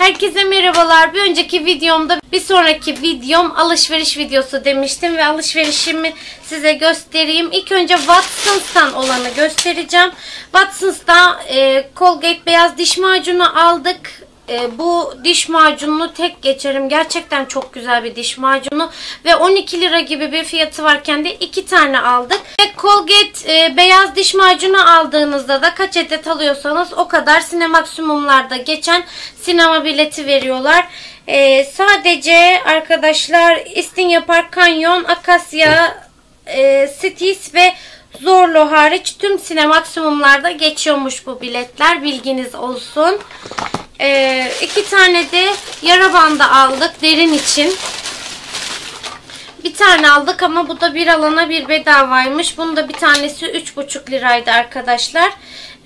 Herkese merhabalar. Bir önceki videomda bir sonraki videom alışveriş videosu demiştim ve alışverişimi size göstereyim. İlk önce Watsons'tan olanı göstereceğim. Watsons'ta e, Colgate beyaz diş macunu aldık. E, bu diş macununu tek geçerim. Gerçekten çok güzel bir diş macunu. Ve 12 lira gibi bir fiyatı varken de 2 tane aldık. Ve Colgate e, beyaz diş macunu aldığınızda da kaç adet alıyorsanız o kadar Sinemaksimumlarda geçen sinema bileti veriyorlar. E, sadece arkadaşlar İstinye Park Kanyon, Akasya, e, Cities ve Zorlu hariç tüm sinemaksimumlarda geçiyormuş bu biletler. Bilginiz olsun. Ee, iki tane de yara bandı aldık derin için. Bir tane aldık ama bu da bir alana bir bedavaymış. Bunun da bir tanesi 3,5 liraydı arkadaşlar.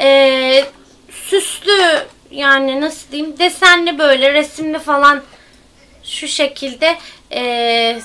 Ee, süslü yani nasıl diyeyim desenli böyle resimli falan şu şekilde e,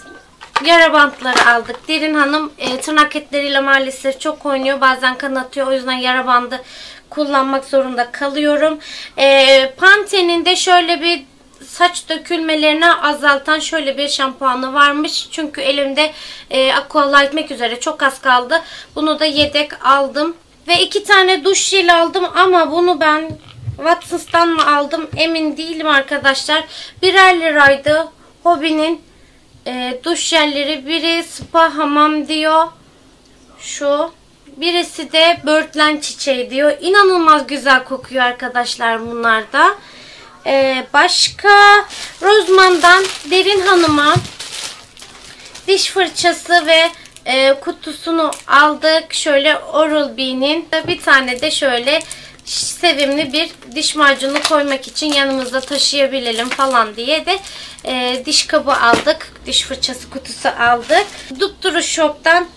yara bantları aldık. Derin Hanım e, tırnak etleriyle maalesef çok oynuyor. Bazen kanatıyor. O yüzden yara bandı kullanmak zorunda kalıyorum. E, Pantene'in de şöyle bir saç dökülmelerini azaltan şöyle bir şampuanı varmış. Çünkü elimde e, aqualightmek üzere çok az kaldı. Bunu da yedek aldım. Ve iki tane duş jeli aldım ama bunu ben Watsons'tan mı aldım emin değilim arkadaşlar. Birer liraydı. Hobinin e, duş jelleri. Biri spa hamam diyor. Şu. Birisi de börtlen çiçeği diyor. İnanılmaz güzel kokuyor arkadaşlar bunlar da. Ee, başka Rozman'dan Derin Hanım'a diş fırçası ve e, kutusunu aldık. Şöyle Oral-B'nin bir tane de şöyle sevimli bir diş macunu koymak için yanımızda taşıyabilelim falan diye de e, diş kabı aldık. Diş fırçası kutusu aldık. Dupturu Shop'tan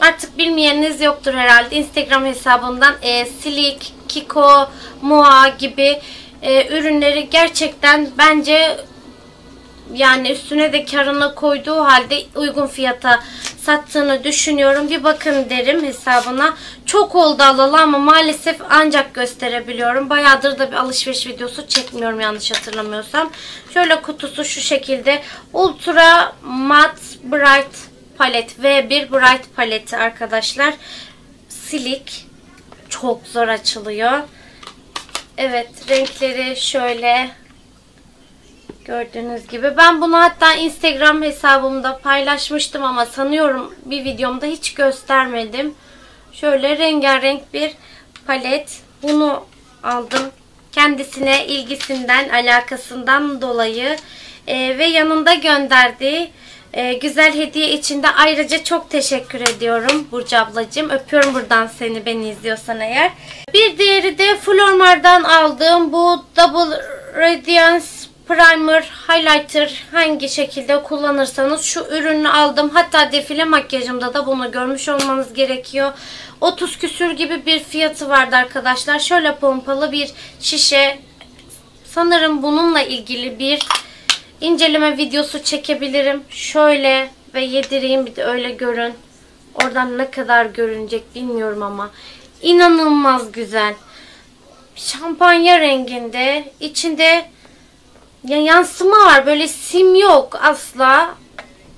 artık bilmeyeniniz yoktur herhalde. Instagram hesabından e, Slick, Kiko, Moa gibi e, ürünleri gerçekten bence yani üstüne de karına koyduğu halde uygun fiyata sattığını düşünüyorum. Bir bakın derim hesabına. Çok oldu alalı ama maalesef ancak gösterebiliyorum. Bayağıdır da bir alışveriş videosu çekmiyorum yanlış hatırlamıyorsam. Şöyle kutusu şu şekilde. Ultra Matte Bright palet V1 Bright paleti arkadaşlar. Silik. Çok zor açılıyor. Evet renkleri şöyle Gördüğünüz gibi. Ben bunu hatta Instagram hesabımda paylaşmıştım ama sanıyorum bir videomda hiç göstermedim. Şöyle rengarenk bir palet. Bunu aldım. Kendisine ilgisinden, alakasından dolayı ee, ve yanında gönderdiği e, güzel hediye için de ayrıca çok teşekkür ediyorum Burcu ablacığım. Öpüyorum buradan seni beni izliyorsan eğer. Bir diğeri de Flormar'dan aldığım bu Double Radiance primer, highlighter hangi şekilde kullanırsanız şu ürünü aldım. Hatta defile makyajımda da bunu görmüş olmanız gerekiyor. 30 küsür gibi bir fiyatı vardı arkadaşlar. Şöyle pompalı bir şişe. Sanırım bununla ilgili bir inceleme videosu çekebilirim. Şöyle ve yedireyim bir de öyle görün. Oradan ne kadar görünecek bilmiyorum ama. inanılmaz güzel. Şampanya renginde. içinde ya yansıma var. Böyle sim yok asla.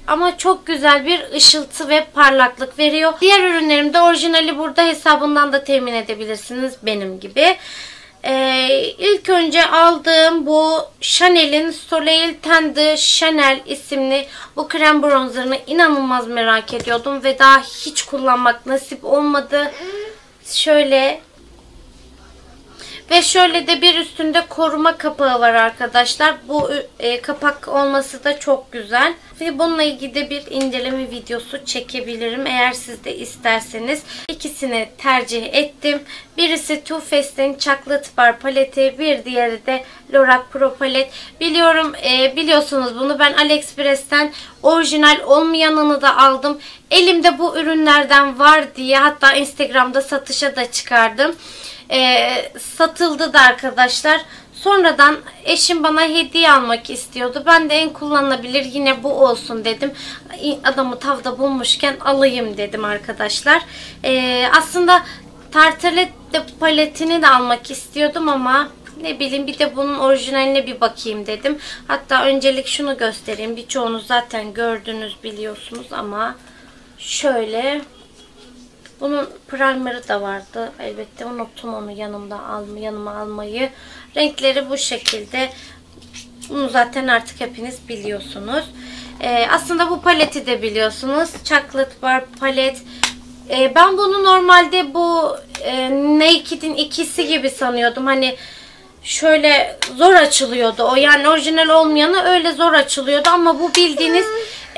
Ama çok güzel bir ışıltı ve parlaklık veriyor. Diğer ürünlerimde orijinali burada hesabından da temin edebilirsiniz benim gibi. Ee, ilk önce aldığım bu Chanel'in Soleil Tende Chanel isimli bu krem bronzerını inanılmaz merak ediyordum ve daha hiç kullanmak nasip olmadı. Şöyle ve şöyle de bir üstünde koruma kapağı var arkadaşlar. Bu e, kapak olması da çok güzel. Ve bununla ilgili de bir inceleme videosu çekebilirim eğer siz de isterseniz. İkisini tercih ettim. Birisi Too Faced'in Chocolate Bar paleti, bir diğeri de Lorac Pro palet. Biliyorum, e, biliyorsunuz bunu ben AliExpress'ten orijinal olmayanını da aldım. Elimde bu ürünlerden var diye hatta Instagram'da satışa da çıkardım e, satıldı da arkadaşlar. Sonradan eşim bana hediye almak istiyordu. Ben de en kullanılabilir yine bu olsun dedim. Adamı tavda bulmuşken alayım dedim arkadaşlar. Ee, aslında tartalet paletini de almak istiyordum ama ne bileyim bir de bunun orijinaline bir bakayım dedim. Hatta öncelik şunu göstereyim. Birçoğunuz zaten gördünüz biliyorsunuz ama şöyle bunun primer'ı da vardı. Elbette unuttum onu yanımda alma, yanıma almayı. Renkleri bu şekilde. Bunu zaten artık hepiniz biliyorsunuz. Ee, aslında bu paleti de biliyorsunuz. Chocolate Bar palet. Ee, ben bunu normalde bu e, Naked'in ikisi gibi sanıyordum. Hani şöyle zor açılıyordu o. Yani orijinal olmayanı öyle zor açılıyordu. Ama bu bildiğiniz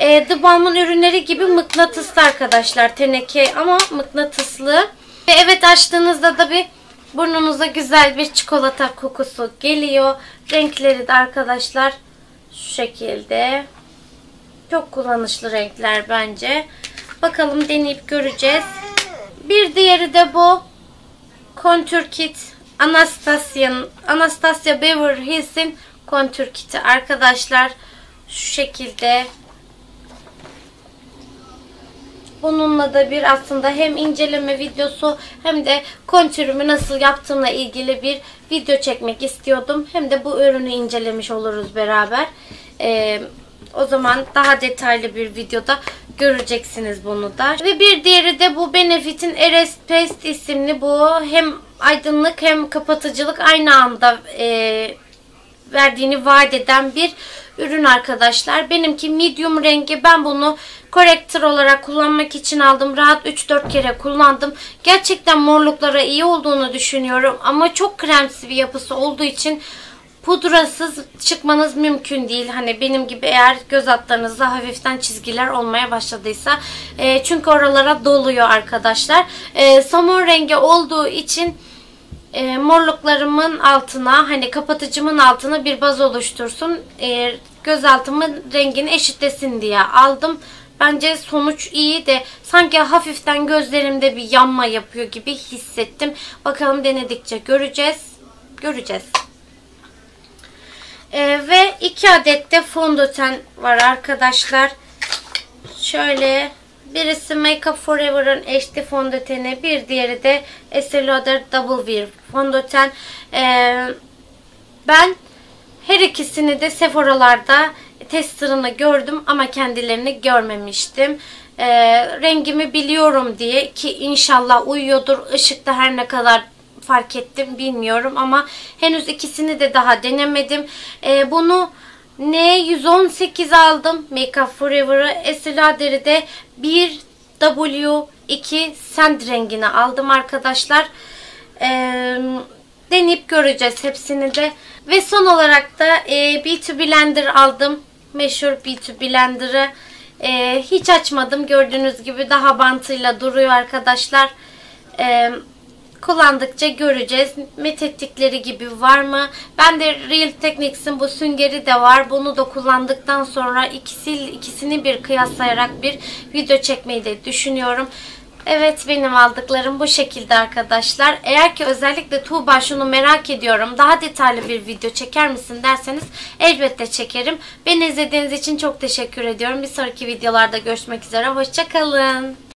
e, The Balm'ın ürünleri gibi mıknatıslı arkadaşlar. Teneke ama mıknatıslı. Ve evet açtığınızda da bir burnunuza güzel bir çikolata kokusu geliyor. Renkleri de arkadaşlar şu şekilde. Çok kullanışlı renkler bence. Bakalım deneyip göreceğiz. Bir diğeri de bu. Contour Kit Anastasia'nın Anastasia Beverly Hills'in Contour Kit'i arkadaşlar. Şu şekilde. Bununla da bir aslında hem inceleme videosu hem de kontürümü nasıl yaptığımla ilgili bir video çekmek istiyordum. Hem de bu ürünü incelemiş oluruz beraber. Ee, o zaman daha detaylı bir videoda göreceksiniz bunu da. Ve bir diğeri de bu Benefit'in Eres Paste isimli bu hem aydınlık hem kapatıcılık aynı anda e, verdiğini vaat eden bir ürün arkadaşlar. Benimki medium rengi. Ben bunu corrector olarak kullanmak için aldım. Rahat 3-4 kere kullandım. Gerçekten morluklara iyi olduğunu düşünüyorum. Ama çok kremsi bir yapısı olduğu için pudrasız çıkmanız mümkün değil. Hani benim gibi eğer göz altlarınızda hafiften çizgiler olmaya başladıysa. E, çünkü oralara doluyor arkadaşlar. E, somon rengi olduğu için e, morluklarımın altına hani kapatıcımın altına bir baz oluştursun. E, gözaltımın rengini eşitlesin diye aldım. Bence sonuç iyi de sanki hafiften gözlerimde bir yanma yapıyor gibi hissettim. Bakalım denedikçe göreceğiz. Göreceğiz. Ee, ve iki adet de fondöten var arkadaşlar. Şöyle birisi Makeup Forever'ın HD fondöteni, bir diğeri de Estee Lauder Double Wear fondöten. Ee, ben her ikisini de Sephora'larda testerını gördüm ama kendilerini görmemiştim. Ee, rengimi biliyorum diye ki inşallah uyuyordur. Işıkta her ne kadar fark ettim bilmiyorum ama henüz ikisini de daha denemedim. Ee, bunu N118 aldım. Makeup Forever'ı Estee Lauder'i de 1W2 Sand rengini aldım arkadaşlar. Ee, deneyip göreceğiz hepsini de. Ve son olarak da e, Beauty Blender aldım. Meşhur Beauty Blender'ı. E, hiç açmadım. Gördüğünüz gibi daha bantıyla duruyor arkadaşlar. Eee kullandıkça göreceğiz. Metettikleri gibi var mı? Ben de Real Techniques'in bu süngeri de var. Bunu da kullandıktan sonra ikisi, ikisini bir kıyaslayarak bir video çekmeyi de düşünüyorum. Evet benim aldıklarım bu şekilde arkadaşlar. Eğer ki özellikle Tuğba şunu merak ediyorum. Daha detaylı bir video çeker misin derseniz elbette çekerim. Beni izlediğiniz için çok teşekkür ediyorum. Bir sonraki videolarda görüşmek üzere. Hoşçakalın.